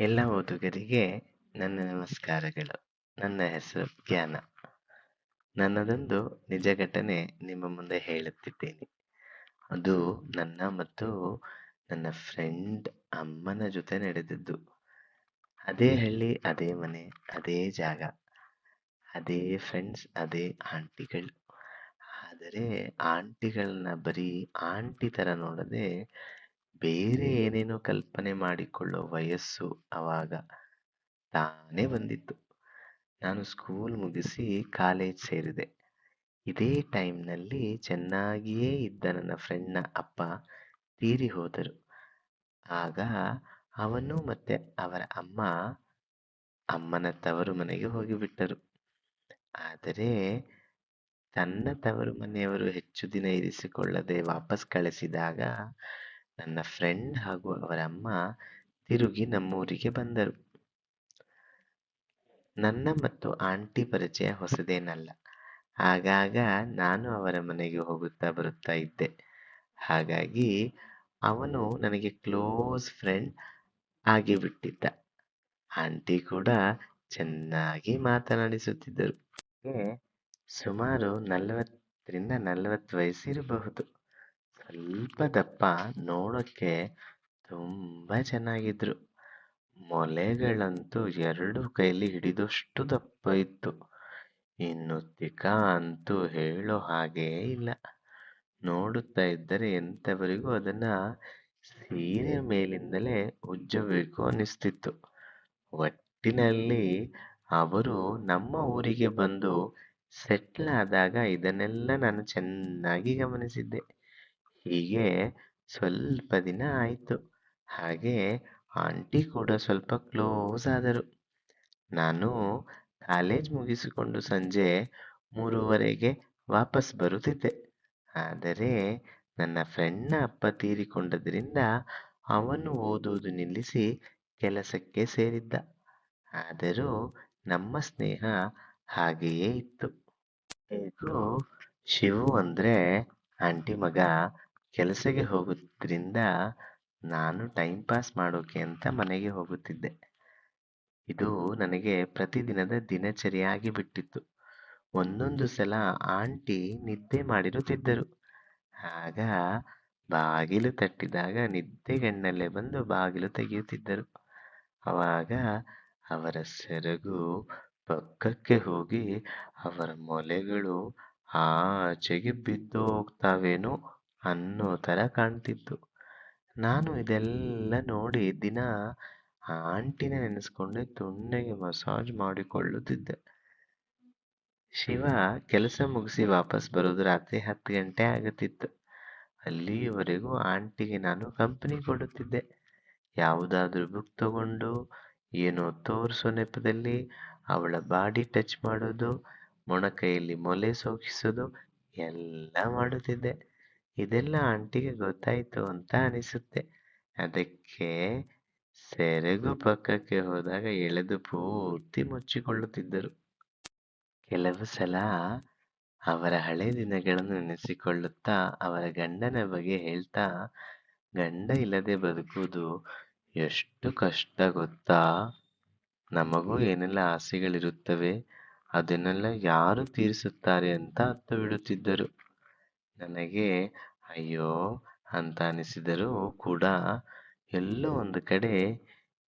ಎಲ್ಲ ಓದುಗರಿಗೆ ನನ್ನ ನಮಸ್ಕಾರಗಳು. ನನ್ನ ಹೆಸರು ಜ್ಞಾನ. ನನ್ನದೊಂದು ನಿಜ ಘಟನೆ ನಿಮ್ಮ ಮುಂದೆ ಹೇಳುತ್ತಿದ್ದೇನೆ. ಅದು ನನ್ನ ಮತ್ತು ನನ್ನ ಫ್ರೆಂಡ್ ಅಮ್ಮನ ಜೊತೆ ನಡೆದದ್ದು. ಅದೇ ಹಳ್ಳಿ, ಅದೇ ಮನೆ, ಅದೇ ಜಾಗ, ಅದೇ ಫ್ರೆಂಡ್ಸ್, ಅದೇ ಆಂಟಿಗಳು. ಆದರೆ ಆಂಟಿಗಳನ್ನ ಬರೀ ಆಂಟಿ ತರ ನೋಡದೆ ಬೇರೆ ಏನೇನೋ ಕಲ್ಪನೆ ಮಾಡಿಕೊಳ್ಳೋ ವಯಸ್ಸು ಅವಾಗ ತಾನೇ ಬಂದಿತ್ತು. ನಾನು ಸ್ಕೂಲ್ ಮುಗಿಸಿ ಕಾಲೇಜ್ ಸೇರಿದೆ. ಇದೇ ಟೈಮ್‌ನಲ್ಲಿ ಚೆನ್ನಾಗಿಯೇ ಇದ್ದ ನನ್ನ ಫ್ರೆಂಡ್‌ನ ಅಪ್ಪ ತೀರಿ ಹೋದರು. ಆಗ ಅವನು ಮತ್ತೆ ಅವರ ಅಮ್ಮ ಅಮ್ಮನ ತವರು ಮನೆಗೆ ಹೋಗಿಬಿಟ್ಟರು. ಆದರೆ ತನ್ನ ತವರು ಮನೆಯವರು ಹೆಚ್ಚು ದಿನ ಇರಿಸಿಕೊಳ್ಳದೆ ವಾಪಸ್ ಕಳಿಸಿದಾಗ ನನ್ನ ಫ್ರೆಂಡ್ ಹಾಗೂ ಅವರ ಅಮ್ಮ ತಿರುಗಿ ನಮ್ಮೂರಿಗೆ ಬಂದರು. ನನ್ನ ಮತ್ತು ಆಂಟಿ ಪರಿಚಯ ಹೊಸದೇನಲ್ಲ. ಆಗಾಗ ನಾನು ಅವರ ಮನೆಗೆ ಹೋಗುತ್ತಾ ಬರುತ್ತಾ ಇದ್ದೆ. ಹಾಗಾಗಿ ಅವನು ನನಗೆ ಕ್ಲೋಸ್ ಫ್ರೆಂಡ್ ಆಗಿಬಿಟ್ಟಿದ್ದ. ಆಂಟಿ ಕೂಡ ಚೆನ್ನಾಗಿ ಮಾತನಾಡಿಸುತ್ತಿದ್ದರು. ಸುಮಾರು ನಲವತ್ತರಿಂದ ನಲವತ್ತು ವಯಸ್ಸಿರಬಹುದು. ಸ್ವಲ್ಪ ದಪ್ಪ, ನೋಡೋಕ್ಕೆ ತುಂಬಾ ಚೆನ್ನಾಗಿದ್ರು. ಮೊಲೆಗಳಂತೂ ಎರಡು ಕೈಲಿ ಹಿಡಿದಷ್ಟು ದಪ್ಪ ಇತ್ತು. ಇನ್ನು ತಿಕ ಅಂತೂ ಹೇಳೋ ಹಾಗೇ ಇಲ್ಲ. ನೋಡುತ್ತಾ ಇದ್ದರೆ ಎಂಥವರಿಗೂ ಅದನ್ನ ಸೀರೆ ಮೇಲಿಂದಲೇ ಉಜ್ಜಬೇಕು ಅನ್ನಿಸ್ತಿತ್ತು. ಒಟ್ಟಿನಲ್ಲಿ ಅವರು ನಮ್ಮ ಊರಿಗೆ ಬಂದು ಸೆಟ್ಲ್ ಆದಾಗ ಇದನ್ನೆಲ್ಲ ನಾನು ಚೆನ್ನಾಗಿ ಗಮನಿಸಿದ್ದೆ. ಹೀಗೆ ಸ್ವಲ್ಪ ದಿನ ಆಯಿತು ಹಾಗೆ ಆಂಟಿ ಕೂಡ ಸ್ವಲ್ಪ ಕ್ಲೋಸ್ ಆದರು. ನಾನು ಕಾಲೇಜ್ ಮುಗಿಸಿಕೊಂಡು ಸಂಜೆ ಮೂರುವರೆಗೆ ವಾಪಸ್ ಬರುತ್ತಿದ್ದೆ. ಆದರೆ ನನ್ನ ಫ್ರೆಂಡ್‌ನ ಅಪ್ಪ ತೀರಿಕೊಂಡದ್ರಿಂದ ಅವನು ಓದುವುದು ನಿಲ್ಲಿಸಿ ಕೆಲಸಕ್ಕೆ ಸೇರಿದ್ದ. ಆದರೂ ನಮ್ಮ ಸ್ನೇಹ ಹಾಗೆಯೇ ಇತ್ತು. ಹೇಗೂ ಶಿವು ಅಂದರೆ ಆಂಟಿ ಮಗ ಕೆಲಸಕ್ಕೆ ಹೋಗೋದ್ರಿಂದ ನಾನು ಟೈಮ್ ಪಾಸ್ ಮಾಡೋಕೆ ಅಂತ ಮನೆಗೆ ಹೋಗುತ್ತಿದ್ದೆ. ಇದು ನನಗೆ ಪ್ರತಿದಿನದ ದಿನಚರಿಯಾಗಿ ಬಿಟ್ಟಿತ್ತು ಒಂದೊಂದು ಸಲ ಆಂಟಿ ನಿದ್ದೆ ಮಾಡಿರುತ್ತಿದ್ದರು. ಆಗ ಬಾಗಿಲು ತಟ್ಟಿದಾಗ ನಿದ್ದೆಗಣ್ಣಲ್ಲೇ ಬಂದು ಬಾಗಿಲು ತೆಗೆಯುತ್ತಿದ್ದರು. ಅವಾಗ ಅವರ ಸೆರಗು ಪಕ್ಕಕ್ಕೆ ಹೋಗಿ ಅವರ ಮೊಲೆಗಳು ಆಚೆಗೆ ಬಿದ್ದೋಗ್ತಾವೇನೋ ಅನ್ನೋ ತರ ಕಾಣ್ತಿತ್ತು. ನಾನು ಇದೆಲ್ಲ ನೋಡಿ ದಿನ ಆಂಟಿನ ನೆನೆಸ್ಕೊಂಡೇ ತುಂಡೆಗೆ ಮಸಾಜ್ ಮಾಡಿಕೊಳ್ಳುತ್ತಿದ್ದೆ. ಶಿವ ಕೆಲಸ ಮುಗಿಸಿ ವಾಪಸ್ ಬರೋದು ರಾತ್ರಿ ಹತ್ತು ಗಂಟೆ ಆಗುತ್ತಿತ್ತು. ಅಲ್ಲಿಯವರೆಗೂ ಆಂಟಿಗೆ ನಾನು ಕಂಪನಿ ಕೊಡುತ್ತಿದ್ದೆ. ಯಾವುದಾದ್ರೂ ಬುಕ್ ತಗೊಂಡು ಏನೋ ತೋರಿಸೋ ನೆಪದಲ್ಲಿ ಅವಳ ಬಾಡಿ ಟಚ್ ಮಾಡೋದು, ಮೊಣಕೈಯಲ್ಲಿ ಮೊಲೆ ಸೋಕಿಸೋದು ಎಲ್ಲ ಮಾಡುತ್ತಿದ್ದೆ. ಇದೆಲ್ಲ ಆಂಟಿಗೆ ಗೊತ್ತಾಯಿತು ಅಂತ ಅನಿಸುತ್ತೆ. ಅದಕ್ಕೆ ಸೆರಗು ಪಕ್ಕಕ್ಕೆ ಹೋದಾಗ ಎಳೆದು ಪೂರ್ತಿ ಮುಚ್ಚಿಕೊಳ್ಳುತ್ತಿದ್ದರು. ಕೆಲವು ಸಲ ಅವರ ಹಳೆ ದಿನಗಳನ್ನು ನೆನೆಸಿಕೊಳ್ಳುತ್ತಾ ಅವರ ಗಂಡನ ಬಗ್ಗೆ ಹೇಳ್ತಾ, ಗಂಡ ಇಲ್ಲದೆ ಬದುಕುವುದು ಎಷ್ಟು ಕಷ್ಟ ಗೊತ್ತಾ? ನಮಗೂ ಏನೆಲ್ಲ ಆಸೆಗಳಿರುತ್ತವೆ. ಅದನ್ನೆಲ್ಲ ಯಾರು ತೀರಿಸುತ್ತಾರೆ ಅಂತ ಅತ್ತು ಬಿಡುತ್ತಿದ್ದರು. ನನಗೆ ಅಯ್ಯೋ ಅಂತ ಅನಿಸಿದರೂ ಕೂಡ ಎಲ್ಲೋ ಒಂದು ಕಡೆ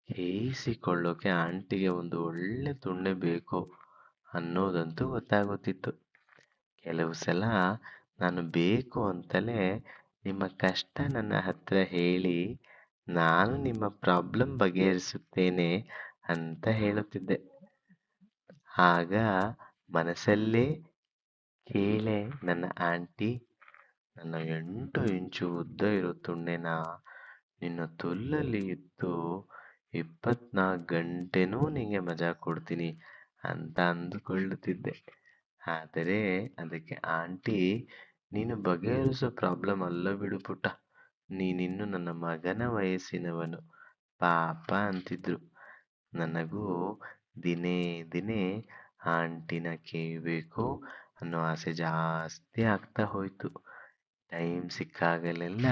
ಕೇಯಿಸಿಕೊಳ್ಳೋಕೆ ಆಂಟಿಗೆ ಒಂದು ಒಳ್ಳೆ ತುಂಡೆ ಬೇಕು ಅನ್ನೋದಂತೂ ಗೊತ್ತಾಗುತ್ತಿತ್ತು. ಕೆಲವು ಸಲ ನಾನು ಬೇಕು ಅಂತಲೇ ನಿಮ್ಮ ಕಷ್ಟ ನನ್ನ ಹತ್ರ ಹೇಳಿ ನಾನು ನಿಮ್ಮ ಪ್ರಾಬ್ಲಮ್ ಬಗೆಹರಿಸುತ್ತೇನೆ ಅಂತ ಹೇಳುತ್ತಿದ್ದೆ. ಆಗ ಮನಸ್ಸಲ್ಲೇ ಕೇಳೆ ನನ್ನ ಆಂಟಿ, ನನ್ನ ಎಂಟು ಇಂಚು ಉದ್ದ ಇರೋ ತುಂಡೆನ ನಿನ್ನ ತೊಲ್ಲಲ್ಲಿ ಇತ್ತು ಇಪ್ಪತ್ನಾಲ್ಕು ಗಂಟೆನೂ ನಿಂಗೆ ಮಜಾ ಕೊಡ್ತೀನಿ ಅಂತ ಅಂದುಕೊಳ್ಳುತ್ತಿದ್ದೆ. ಆದರೆ ಅದಕ್ಕೆ ಆಂಟಿ, ನೀನು ಬಗೆಹರಿಸೋ ಪ್ರಾಬ್ಲಮ್ ಅಲ್ಲ ಬಿಡು ಪುಟ್ಟ. ನೀನಿನ್ನು ನನ್ನ ಮಗನ ವಯಸ್ಸಿನವನು ಪಾಪ ಅಂತಿದ್ರು. ನನಗೂ ದಿನೇ ದಿನೇ ಆಂಟಿನ ಕೇಳಬೇಕು ಅನ್ನೋ ಆಸೆ ಜಾಸ್ತಿ ಆಗ್ತಾ ಹೋಯ್ತು. ಟೈಮ್ ಸಿಕ್ಕಾಗಲೆಲ್ಲ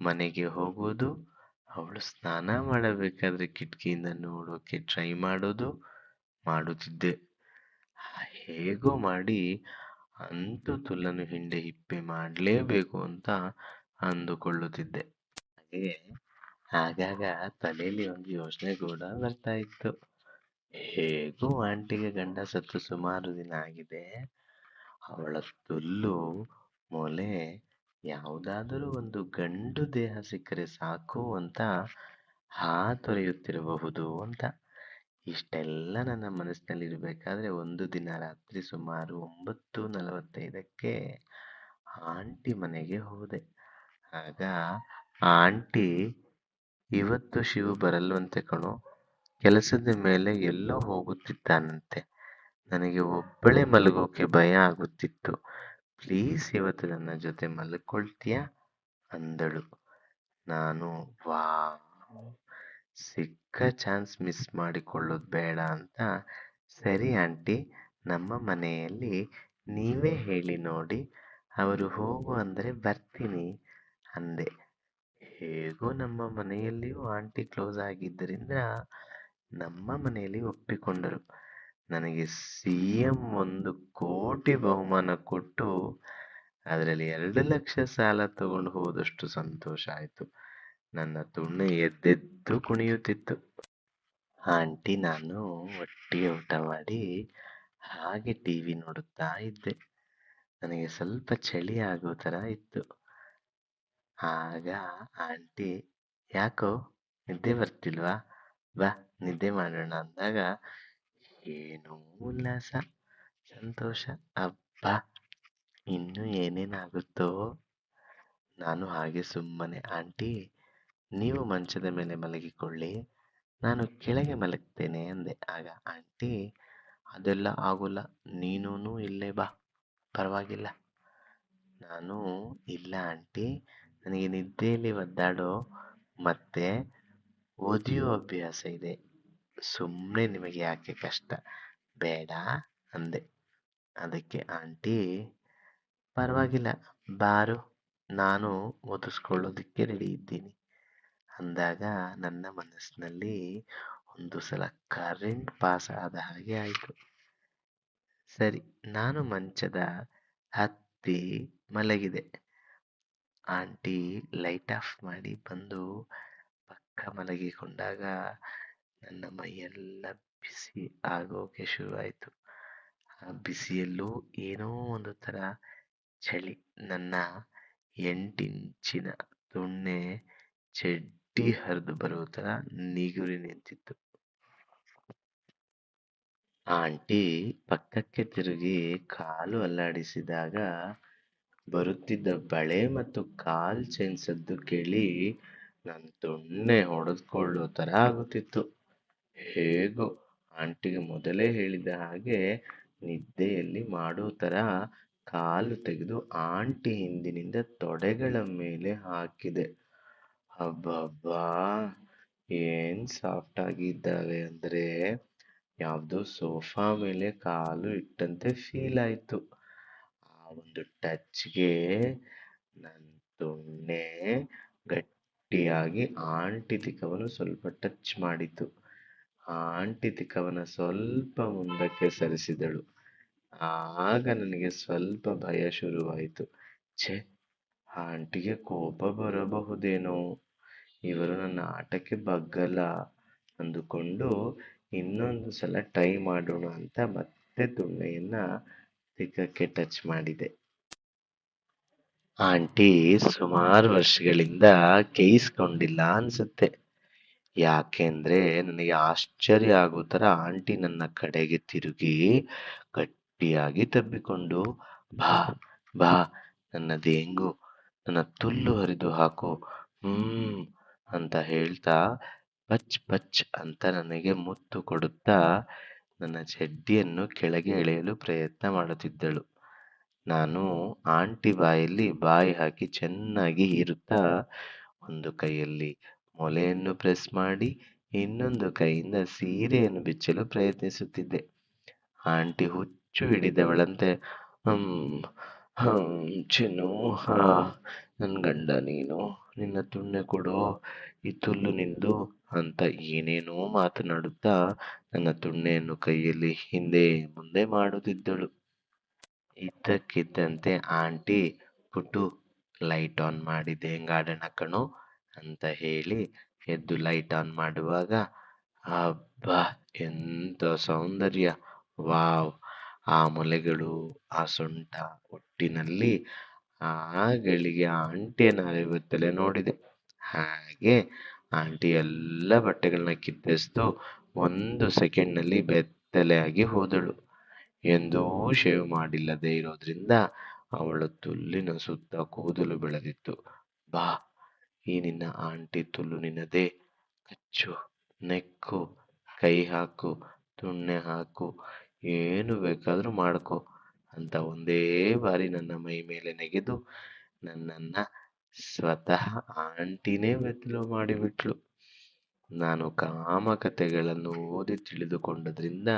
ಮನೆಗೆ ಹೋಗೋದು, ಅವಳು ಸ್ನಾನ ಮಾಡಬೇಕಾದ್ರೆ ಕಿಟಕಿಯಿಂದ ನೋಡೋಕೆ ಟ್ರೈ ಮಾಡೋದು ಮಾಡುತ್ತಿದ್ದೆ. ಹೇಗೋ ಮಾಡಿ ಅಂತೂ ತುಲ್ಲನ್ನು ಹಿಂಡೆ ಹಿಪ್ಪೆ ಮಾಡಲೇಬೇಕು ಅಂತ ಅಂದುಕೊಳ್ಳುತ್ತಿದ್ದೆ. ಹಾಗೆ ಆಗಾಗ ತಲೆಯಲ್ಲಿ ಒಂದು ಯೋಚನೆ ಕೂಡ ಬರ್ತಾ ಇತ್ತು. ಹೇಗೂ ಆಂಟಿಗೆ ಗಂಡ ಸತ್ತು ಸುಮಾರು ದಿನ ಆಗಿದೆ ಅವಳ ತುಲ್ಲು ಮೊಲೆ ಯಾವುದಾದರೂ ಒಂದು ಗಂಡು ದೇಹ ಸಿಕ್ಕರೆ ಸಾಕು ಅಂತ ಹಾತೊರೆಯುತ್ತಿರಬಹುದು ಅಂತ. ಇಷ್ಟೆಲ್ಲ ನನ್ನ ಮನಸ್ಸಿನಲ್ಲಿ ಇರಬೇಕಾದ್ರೆ ಒಂದು ದಿನ ರಾತ್ರಿ ಸುಮಾರು ಒಂಬತ್ತು ನಲವತ್ತೈದಕ್ಕೆ ಆಂಟಿ ಮನೆಗೆ ಹೋದೆ. ಆಗ ಆಂಟಿ, ಇವತ್ತು ಶಿವು ಬರಲ್ವಂತೆ ಕಣೋ. ಕೆಲಸದ ಮೇಲೆ ಎಲ್ಲೋ ಹೋಗುತ್ತಿದ್ದಾನಂತೆ. ನನಗೆ ಒಬ್ಬಳೇ ಮಲಗೋಕೆ ಭಯ ಆಗುತ್ತಿತ್ತು. ಪ್ಲೀಸ್ ಇವತ್ತು ನನ್ನ ಜೊತೆ ಮಲ್ಕೊಳ್ತೀಯ? ಅಂದಳು. ನಾನು ವಾ ಸಿಕ್ಕ ಚಾನ್ಸ್ ಮಿಸ್ ಮಾಡಿಕೊಳ್ಳೋದು ಬೇಡ ಅಂತ. ಸರಿ ಆಂಟಿ, ನಮ್ಮ ಮನೆಯಲ್ಲಿ ನೀವೇ ಹೇಳಿ ನೋಡಿ. ಅವರು ಹೋಗು ಅಂದರೆ ಬರ್ತೀನಿ ಅಂದೆ. ಹೇಗೋ ನಮ್ಮ ಮನೆಯಲ್ಲಿಯೂ ಆಂಟಿ ಕ್ಲೋಸ್ ಆಗಿದ್ದರಿಂದ ನಮ್ಮ ಮನೆಯಲ್ಲಿ ಒಪ್ಪಿಕೊಂಡರು. ನನಗೆ ಸಿ ಎಂ ಒಂದು ಕೋಟಿ ಬಹುಮಾನ ಕೊಟ್ಟು, ಅದರಲ್ಲಿ ಎರಡು ಲಕ್ಷ ಸಾಲ ತಗೊಂಡು ಹೋದಷ್ಟು ಸಂತೋಷ ಆಯಿತು. ನನ್ನ ತುಣ್ಣು ಎದ್ದೆದ್ದು ಕುಣಿಯುತ್ತಿತ್ತು. ಆಂಟಿ ನಾನು ಒಟ್ಟಿಗೆ ಊಟ ಮಾಡಿ ಹಾಗೆ ಟಿ ವಿ ನೋಡುತ್ತಾ ಇದ್ದೆ. ನನಗೆ ಸ್ವಲ್ಪ ಚಳಿ ಆಗೋ ಥರ ಇತ್ತು. ಆಗ ಆಂಟಿ, ಯಾಕೋ, ನಿದ್ದೆ ಬರ್ತಿಲ್ವಾ? ಬಾ, ನಿದ್ದೆ ಮಾಡೋಣ ಅಂದಾಗ ಏನೋ ಉಲ್ಲಾಸ, ಸಂತೋಷ? ಅಬ್ಬಾ! ಇನ್ನು ಏನೇನಾಗುತ್ತೋ? ನಾನು ಹಾಗೆ ಸುಮ್ಮನೆ. ಆಂಟಿ, ನೀವು ಮಂಚದ ಮೇಲೆ ಮಲಗಿಕೊಳ್ಳಿ. ನಾನು ಕೆಳಗೆ ಮಲಗ್ತೇನೆ ಅಂದೆ. ಆಗ ಆಂಟಿ, ಅದೆಲ್ಲ ಆಗೋಲ್ಲ. ನೀನೂ ಇಲ್ಲೇ ಬಾ. ಪರವಾಗಿಲ್ಲ. ನಾನು ಇಲ್ಲ ಆಂಟಿ. ನನಗೆ ನಿದ್ದೆಯಲ್ಲಿ ಒದ್ದಾಡೋ ಮತ್ತೆ ಓದಿಯೋ ಅಭ್ಯಾಸ ಇದೆ. ಸುಮ್ಮನೆ ನಿಮಗೆ ಯಾಕೆ ಕಷ್ಟ? ಬೇಡ ಅಂದೆ. ಅದಕ್ಕೆ, ಆಂಟಿ, ಪರವಾಗಿಲ್ಲ. ಬಾರು. ನಾನು ಓದಿಸ್ಕೊಳ್ಳೋದಕ್ಕೆ ರೆಡಿ ಇದ್ದೀನಿ. ಅಂದಾಗ ನನ್ನ ಮನಸ್ಸಿನಲ್ಲಿ ಒಂದು ಸಲ ಕರೆಂಟ್ ಪಾಸ್ ಆದ ಹಾಗೆ ಆಯಿತು. ಸರಿ, ನಾನು ಮಂಚದ ಹತ್ತಿ ಮಲಗಿದೆ. ಆಂಟಿ ಲೈಟ್ ಆಫ್ ಮಾಡಿ ಬಂದು ಪಕ್ಕ ಮಲಗಿಕೊಂಡಾಗ ನನ್ನ ಮೈಯೆಲ್ಲ ಬಿಸಿ ಆಗೋಕೆ ಶುರುವಾಯಿತು. ಆ ಬಿಸಿಯಲ್ಲೂ ಏನೋ ಒಂದು ಥರ ಚಳಿ. ನನ್ನ ಎಂಟಿಂಚಿನ ತುಣ್ಣೆ ಚಡ್ಡಿ ಹರಿದು ಬರೋ ಥರ ನಿಗುರಿ ನಿಂತಿತ್ತು. ಆಂಟಿ ಪಕ್ಕಕ್ಕೆ ತಿರುಗಿ ಕಾಲು ಅಲ್ಲಾಡಿಸಿದಾಗ ಬರುತ್ತಿದ್ದ ಬಳೆ ಮತ್ತು ಕಾಲ್ ಚೆನ್ಸದ್ದು ಕೇಳಿ ನನ್ನ ದೊಣ್ಣೆ ಹೊಡೆದುಕೊಳ್ಳೋ ಥರ ಆಗುತ್ತಿತ್ತು. ಹೇಗೋ ಆಂಟಿಗೆ ಮೊದಲೇ ಹೇಳಿದ ಹಾಗೆ ನಿದ್ದೆಯಲ್ಲಿ ಮಾಡೋ ಥರ ಕಾಲು ತೆಗೆದು ಆಂಟಿ ಹಿಂದಿನಿಂದ ತೊಡೆಗಳ ಮೇಲೆ ಹಾಕಿದೆ. ಅಬ್ಬಬ್ಬಾ, ಏನ್ ಸಾಫ್ಟ್ ಆಗಿದ್ದಾವೆ ಅಂದ್ರೆ ಯಾವುದೋ ಸೋಫಾ ಮೇಲೆ ಕಾಲು ಇಟ್ಟಂತೆ ಫೀಲ್ ಆಯ್ತು. ಆ ಒಂದು ಟಚ್ಗೆ ನನ್ನ ತೊಣ್ಣೆ ಗಟ್ಟಿಯಾಗಿ ಆಂಟಿ ದಿಕ್ಕವನ್ನು ಸ್ವಲ್ಪ ಟಚ್ ಮಾಡಿತು. ಆಂಟಿ ತಿಕ್ಕವನ್ನು ಸ್ವಲ್ಪ ಮುಂದಕ್ಕೆ ಸರಿಸಿದಳು. ಆಗ ನನಗೆ ಸ್ವಲ್ಪ ಭಯ ಶುರುವಾಯಿತು. ಛೆ ಆಂಟಿಗೆ ಕೋಪ ಬರಬಹುದೇನೋ? ಇವರು ನನ್ನ ಆಟಕ್ಕೆ ಬಗ್ಗಲ್ಲ. ಅಂದುಕೊಂಡು ಇನ್ನೊಂದು ಸಲ ಟ್ರೈ ಮಾಡೋಣ ಅಂತ ಮತ್ತೆ ತುಣ್ಣೆಯನ್ನ ತಿಕ್ಕಕ್ಕೆ ಟಚ್ ಮಾಡಿದೆ. ಆಂಟಿ ಸುಮಾರು ವರ್ಷಗಳಿಂದ ಕೇಯಿಸ್ಕೊಂಡಿಲ್ಲ ಅನ್ಸುತ್ತೆ. ಯಾಕೆಂದ್ರೆ ನನಗೆ ಆಶ್ಚರ್ಯ ಆಗೋ ಥರ ಆಂಟಿ ನನ್ನ ಕಡೆಗೆ ತಿರುಗಿ ಗಟ್ಟಿಯಾಗಿ ತಬ್ಬಿಕೊಂಡು, ಬಾ ಬಾ, ನನ್ನ ದೇಂಗು, ನನ್ನ ತುಲ್ಲು ಹರಿದು ಹಾಕು, ಹ್ಮ್, ಅಂತ ಹೇಳ್ತಾ ಪಚ್ ಪಚ್ ಅಂತ ನನಗೆ ಮುತ್ತು ಕೊಡುತ್ತಾ ನನ್ನ ಚಡ್ಡಿಯನ್ನು ಕೆಳಗೆ ಎಳೆಯಲು ಪ್ರಯತ್ನ ಮಾಡುತ್ತಿದ್ದಳು. ನಾನು ಆಂಟಿ ಬಾಯಲ್ಲಿ ಬಾಯಿ ಹಾಕಿ ಚೆನ್ನಾಗಿ ಇರುತ್ತಾ ಒಂದು ಕೈಯಲ್ಲಿ ಮೊಲೆಯನ್ನು ಪ್ರೆಸ್ ಮಾಡಿ ಇನ್ನೊಂದು ಕೈಯಿಂದ ಸೀರೆಯನ್ನು ಬಿಚ್ಚಲು ಪ್ರಯತ್ನಿಸುತ್ತಿದ್ದೆ. ಆಂಟಿ ಹುಚ್ಚು ಹಿಡಿದವಳಂತೆ, ಹ್ಮ್ ಹ್ಮ್, ಚಿನ್ನು, ಹಾ, ನನ್ ಗಂಡ ನೀನು, ನಿನ್ನ ತುಣ್ಣೆ ಕೊಡೋ, ಈ ತುಲ್ಲು ನಿಂದು ಅಂತ ಏನೇನೋ ಮಾತನಾಡುತ್ತಾ ನನ್ನ ತುಣ್ಣೆಯನ್ನು ಕೈಯಲ್ಲಿ ಹಿಂದೆ ಮುಂದೆ ಮಾಡುತ್ತಿದ್ದಳು. ಇದ್ದಕ್ಕಿದ್ದಂತೆ ಆಂಟಿ, ಪುಟ್ಟು, ಲೈಟ್ ಆನ್ ಮಾಡಿದೆ ಗಾರ್ಡನ್ ಕಣೋ ಅಂತ ಹೇಳಿ ಎದ್ದು ಲೈಟ್ ಆನ್ ಮಾಡುವಾಗ, ಅಬ್ಬಾ ಎಂತ ಸೌಂದರ್ಯ! ವಾವ್! ಆ ಮೊಲೆಗಳು, ಆ ಸೊಂಟ ಒಟ್ಟಿನಲ್ಲಿ ಆ ಗಳಿಗೆ ಅರಿಯುತ್ತಲೇ ನೋಡಿದೆ. ಹಾಗೆ ಆಂಟಿ ಎಲ್ಲ ಬಟ್ಟೆಗಳನ್ನ ಕಿತ್ತೆಸ್ದು ಒಂದು ಸೆಕೆಂಡ್ನಲ್ಲಿ ಬೆತ್ತಲೆಯಾಗಿ ಹೋದಳು. ಎಂದೂ ಶೇವ್ ಮಾಡಿಲ್ಲದೆ ಇರೋದ್ರಿಂದ ಅವಳ ತುಲ್ಲಿನ ಸುತ್ತ ಕೂದಲು ಬೆಳೆದಿತ್ತು. ಬಾ ಈ ನಿನ್ನ ಆಂಟಿ ತುಲ್ಲು ನಿನ್ನದೇ. ಕಚ್ಚು ನೆಕ್ಕು, ಕೈ ಹಾಕು, ತುಣ್ಣೆ ಹಾಕು, ಏನು ಬೇಕಾದರೂ ಮಾಡ್ಕೋ ಅಂತ ಒಂದೇ ಬಾರಿ ನನ್ನ ಮೈ ಮೇಲೆ ನೆಗೆದು ನನ್ನನ್ನ ಸ್ವತಃ ಆಂಟಿನೇ ಬೆತ್ತಲು ಮಾಡಿಬಿಟ್ಲು. ನಾನು ಕಾಮಕತೆಗಳನ್ನು ಓದಿ ತಿಳಿದುಕೊಂಡದ್ರಿಂದ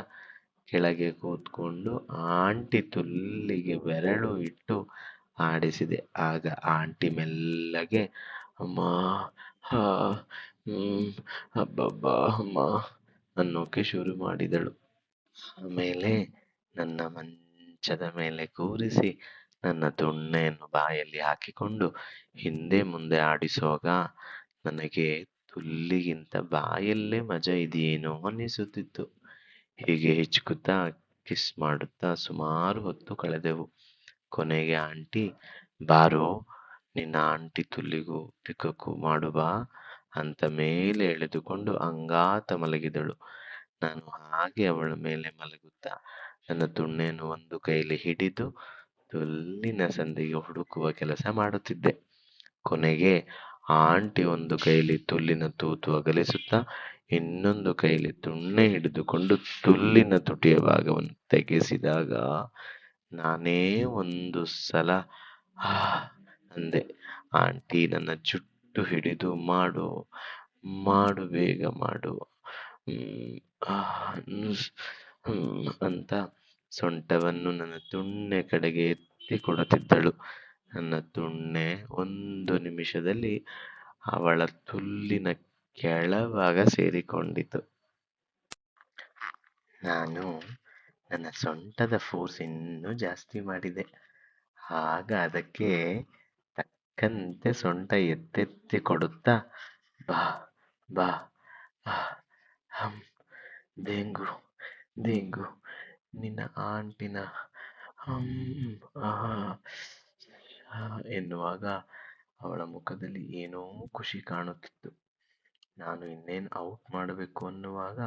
ಕೆಳಗೆ ಕೂತ್ಕೊಂಡು ಆಂಟಿ ತುಲ್ಲಿಗೆ ಬೆರಳು ಇಟ್ಟು ಆಡಿಸಿದೆ. ಆಗ ಆಂಟಿ ಮೆಲ್ಲಗೆ ಅಮ್ಮ, ಹಾ, ಹ್ಮ್, ಅಬ್ಬಬ್ಬಾ, ಅಮ್ಮ ಅನ್ನೋಕೆ ಶುರು ಮಾಡಿದಳು. ಆಮೇಲೆ ನನ್ನ ಮಂಚದ ಮೇಲೆ ಕೂರಿಸಿ ನನ್ನ ತುಣ್ಣೆಯನ್ನು ಬಾಯಲ್ಲಿ ಹಾಕಿಕೊಂಡು ಹಿಂದೆ ಮುಂದೆ ಆಡಿಸುವಾಗ ನನಗೆ ತುಲ್ಲಿಗಿಂತ ಬಾಯಲ್ಲೇ ಮಜಾ ಇದೆಯೇನೋ ಅನ್ನಿಸುತ್ತಿತ್ತು. ಹೀಗೆ ಹಿಚ್ಕುತ್ತಾ, ಕಿಸ್ ಮಾಡುತ್ತಾ ಸುಮಾರು ಹೊತ್ತು ಕಳೆದೆವು. ಕೊನೆಗೆ ಆಂಟಿ, ಬಾರೋ ನಿನ್ನ ಆಂಟಿ ತುಲ್ಲಿಗೂ ತಿಕ್ಕಕ್ಕೂ ಮಾಡುವ ಅಂತ ಮೇಲೆ ಎಳೆದುಕೊಂಡು ಅಂಗಾತ ಮಲಗಿದಳು. ನಾನು ಹಾಗೆ ಅವಳ ಮೇಲೆ ಮಲಗುತ್ತಾ ನನ್ನ ತುಣ್ಣೆಯನ್ನು ಒಂದು ಕೈಲಿ ಹಿಡಿದು ತುಲ್ಲಿನ ಸಂದಿಗೆ ಹುಡುಕುವ ಕೆಲಸ ಮಾಡುತ್ತಿದ್ದೆ. ಕೊನೆಗೆ ಆಂಟಿ ಒಂದು ಕೈಲಿ ತುಲ್ಲಿನ ತೂತು ಅಗಲಿಸುತ್ತಾ ಇನ್ನೊಂದು ಕೈಲಿ ತುಣ್ಣೆ ಹಿಡಿದುಕೊಂಡು ತುಲ್ಲಿನ ತುಟಿಯ ಭಾಗವನ್ನು ತೆಗೆಸಿದಾಗ ನಾನೇ ಒಂದು ಸಲ ಅಂದೆ ಆಂಟಿ, ನನ್ನ ಜುಟ್ಟು ಹಿಡಿದು ಮಾಡು ಮಾಡು, ಬೇಗ ಮಾಡು. ಅಂತ ಸೊಂಟವನ್ನು ನನ್ನ ತುಣ್ಣೆ ಕಡೆಗೆ ಎತ್ತಿ ಕೊಡುತ್ತಿದ್ದಳು ನನ್ನ ತುಣ್ಣೆ ಒಂದು ನಿಮಿಷದಲ್ಲಿ ಅವಳ ತುಲ್ಲಿನ ಕೆಳಭಾಗ ಸೇರಿಕೊಂಡಿತು. ನಾನು ನನ್ನ ಸೊಂಟದ ಫೋರ್ಸ್ ಇನ್ನೂ ಜಾಸ್ತಿ ಮಾಡಿದೆ. ಆಗ ಅದಕ್ಕೆ ತಕ್ಕಂತೆ ಸೊಂಟ ಎತ್ತೆತ್ತಿ ಕೊಡುತ್ತಾ, ಬಾ ಬಾ ಹಂ, ದೇಂಗು ದೇಂಗು, ನಿನ್ನ ಆಂಟಿನ ಹಂ ಎನ್ನುವಾಗ ಅವಳ ಮುಖದಲ್ಲಿ ಏನೋ ಖುಷಿ ಕಾಣುತ್ತಿತ್ತು. ನಾನು ಇನ್ನೇನು ಔಟ್ ಮಾಡಬೇಕು ಅನ್ನುವಾಗ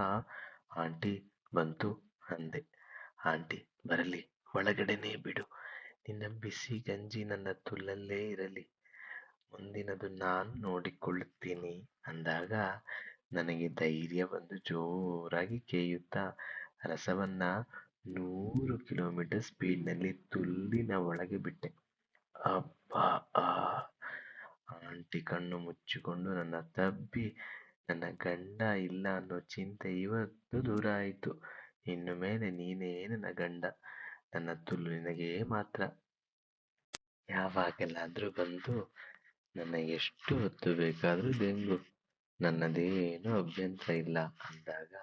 ಆಂಟಿ ಬಂತು ಅಂದೆ. ಆಂಟಿ, ಬರಲಿ, ಒಳಗಡೆನೇ ಬಿಡು. ನಿನ್ನ ಬಿಸಿ ಗಂಜಿ ನನ್ನ ತುಲ್ಲಲ್ಲೇ ಇರಲಿ. ಮುಂದಿನದು ನಾನು ನೋಡಿಕೊಳ್ಳುತ್ತೀನಿ ಅಂದಾಗ ನನಗೆ ಧೈರ್ಯ ಬಂದು ಜೋರಾಗಿ ಕೇಯುತ್ತಾ ರಸವನ್ನ ನೂರು ಕಿಲೋಮೀಟರ್ ಸ್ಪೀಡ್ನಲ್ಲಿ ತುಲ್ಲಿನ ಒಳಗೆ ಬಿಟ್ಟೆ. ಅಬ್ಬಾ, ಆ, ಆಂಟಿ ಕಣ್ಣು ಮುಚ್ಚಿಕೊಂಡು ನನ್ನ ತಬ್ಬಿ, ನನ್ನ ಗಂಡ ಇಲ್ಲ ಅನ್ನೋ ಚಿಂತೆ ಇವತ್ತು ದೂರ ಆಯಿತು. ಇನ್ನು ಮೇಲೆ ನೀನೇ ನನ್ನ ಗಂಡ, ನನ್ನ ತುಲ್ಲು ನಿನಗೇ ಮಾತ್ರ. ಯಾವಾಗಲಾದರೂ ಬಂದು ನನ್ನ ಎಷ್ಟು ಹೊತ್ತು ಬೇಕಾದರೂ ದೆಂಗು ನನ್ನದೇನು ಅಭ್ಯಂತರ ಇಲ್ಲ. ಅಂದಾಗ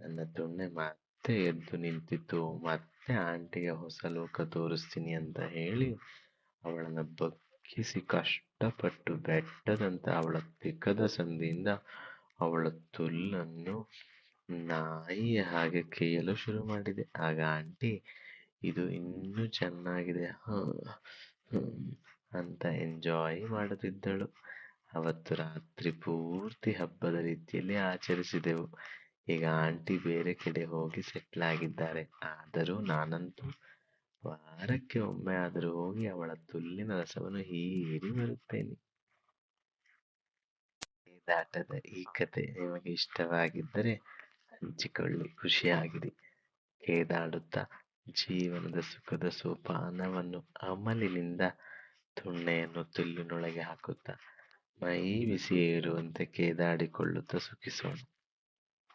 ನನ್ನ ತೊಣ್ಣೆ ಮತ್ತೆ ಎದ್ದು ನಿಂತಿತ್ತು. ಮತ್ತೆ ಆಂಟಿಗೆ ಹೊಸ ಲೋಕ ತೋರಿಸ್ತೀನಿ ಅಂತ ಹೇಳಿ ಅವಳನ್ನ ಬಗ್ಗಿಸಿ ಕಷ್ಟಪಟ್ಟು ಬೆಟ್ಟದಂತ ಅವಳ ತಿಕ್ಕದ ಸಂದಿಯಿಂದ ಅವಳ ತುಲ್ಲನ್ನು ನಾಯಿಯ ಹಾಗೆ ಕೇಯಲು ಶುರು ಮಾಡಿದೆ. ಆಗ ಆಂಟಿ, ಇದು ಇನ್ನೂ ಚೆನ್ನಾಗಿದೆ. ಹ್ಮ್. ಅಂತ ಎಂಜಾಯ್ ಮಾಡುತ್ತಿದ್ದಳು. ಅವತ್ತು ರಾತ್ರಿ ಪೂರ್ತಿ ಹಬ್ಬದ ರೀತಿಯಲ್ಲಿ ಆಚರಿಸಿದೆವು. ಈಗ ಆಂಟಿ ಬೇರೆ ಕಡೆ ಹೋಗಿ ಸೆಟ್ಲ್ ಆಗಿದ್ದಾರೆ. ಆದರೂ ನಾನಂತೂ ವಾರಕ್ಕೆ ಒಮ್ಮೆ ಆದರೂ ಹೋಗಿ ಅವಳ ತುಲ್ಲಿನ ರಸವನ್ನು ಹೀರಿ ಬರುತ್ತೇನೆ. ದಾಟದ ಈ ಕತೆ ನಿಮಗೆ ಇಷ್ಟವಾಗಿದ್ದರೆ ಹಂಚಿಕೊಳ್ಳಿ ಖುಷಿಯಾಗಿದೆ ಕೇದಾಡುತ್ತಾ ಜೀವನದ ಸುಖದ ಸೋಪಾನವನ್ನು ಅಮಲಿನಿಂದ ತುಣ್ಣೆಯನ್ನು ತುಲ್ಲಿನೊಳಗೆ ಹಾಕುತ್ತಾ ಮೈ ಬಿಸಿ ಇರುವಂತೆ ಕೇದಾಡಿಕೊಳ್ಳುತ್ತಾ ಸುಖಿಸೋಣ.